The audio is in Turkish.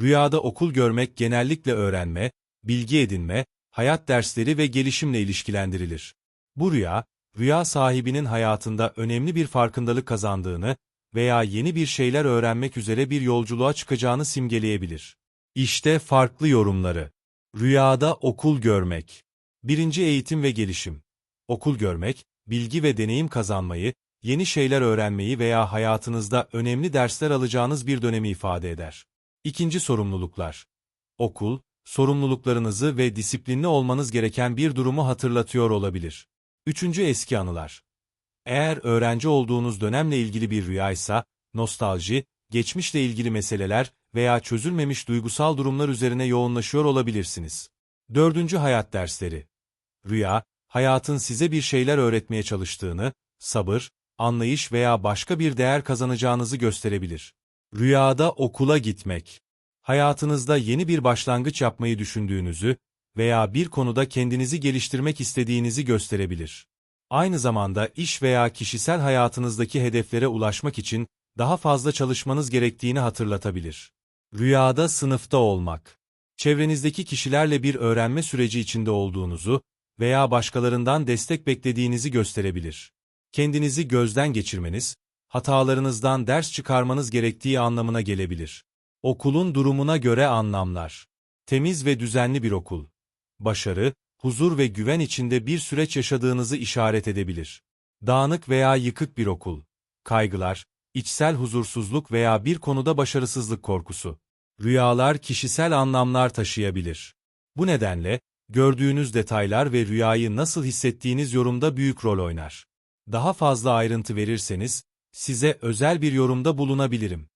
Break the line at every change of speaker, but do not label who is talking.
Rüyada okul görmek genellikle öğrenme, bilgi edinme, hayat dersleri ve gelişimle ilişkilendirilir. Bu rüya, rüya sahibinin hayatında önemli bir farkındalık kazandığını veya yeni bir şeyler öğrenmek üzere bir yolculuğa çıkacağını simgeleyebilir. İşte farklı yorumları. Rüyada okul görmek. Birinci eğitim ve gelişim. Okul görmek, bilgi ve deneyim kazanmayı, yeni şeyler öğrenmeyi veya hayatınızda önemli dersler alacağınız bir dönemi ifade eder. İkinci sorumluluklar. Okul, sorumluluklarınızı ve disiplinli olmanız gereken bir durumu hatırlatıyor olabilir. Üçüncü eski anılar. Eğer öğrenci olduğunuz dönemle ilgili bir rüyaysa, nostalji, geçmişle ilgili meseleler veya çözülmemiş duygusal durumlar üzerine yoğunlaşıyor olabilirsiniz. Dördüncü hayat dersleri. Rüya, hayatın size bir şeyler öğretmeye çalıştığını, sabır, anlayış veya başka bir değer kazanacağınızı gösterebilir. Rüyada okula gitmek. Hayatınızda yeni bir başlangıç yapmayı düşündüğünüzü veya bir konuda kendinizi geliştirmek istediğinizi gösterebilir. Aynı zamanda iş veya kişisel hayatınızdaki hedeflere ulaşmak için daha fazla çalışmanız gerektiğini hatırlatabilir. Rüyada sınıfta olmak. Çevrenizdeki kişilerle bir öğrenme süreci içinde olduğunuzu veya başkalarından destek beklediğinizi gösterebilir. Kendinizi gözden geçirmeniz, hatalarınızdan ders çıkarmanız gerektiği anlamına gelebilir. Okulun durumuna göre anlamlar. Temiz ve düzenli bir okul. Başarı, huzur ve güven içinde bir süreç yaşadığınızı işaret edebilir. Dağınık veya yıkık bir okul. Kaygılar, içsel huzursuzluk veya bir konuda başarısızlık korkusu. Rüyalar kişisel anlamlar taşıyabilir. Bu nedenle, gördüğünüz detaylar ve rüyayı nasıl hissettiğiniz yorumda büyük rol oynar. Daha fazla ayrıntı verirseniz, size özel bir yorumda bulunabilirim.